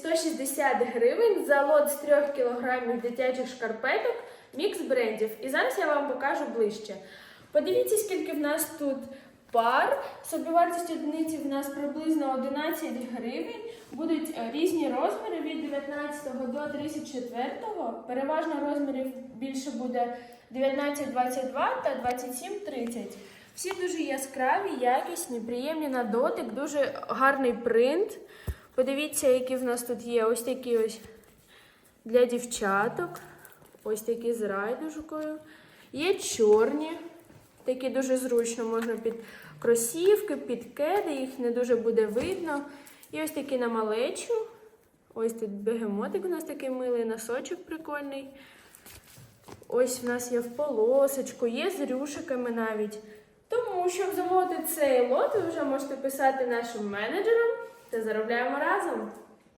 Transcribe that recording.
160 гривень за лот з 3 кг дитячих шкарпеток мікс брендів. І зараз я вам покажу ближче. Подивіться, скільки в нас тут пар. Собівартість одиниці в нас приблизно 11 гривень. Будуть різні розміри від 19 до 34. Переважно розмірів більше буде 19-22 та 27-30. Всі дуже яскраві, якісні, приємні на дотик, дуже гарний принт. Подивіться, які в нас тут є. Ось такі ось для дівчаток. Ось такі з райдужкою. Є чорні. Такі дуже зручно можна під кросівки, під кеди, їх не дуже буде видно. І ось такі на малечу. Ось тут бегемотик у нас такий милий, носочок прикольний. Ось в нас є в полосочку, є з рюшиками навіть. Тому, щоб замовити цей лот, ви вже можете писати нашим менеджерам та заробляємо разом.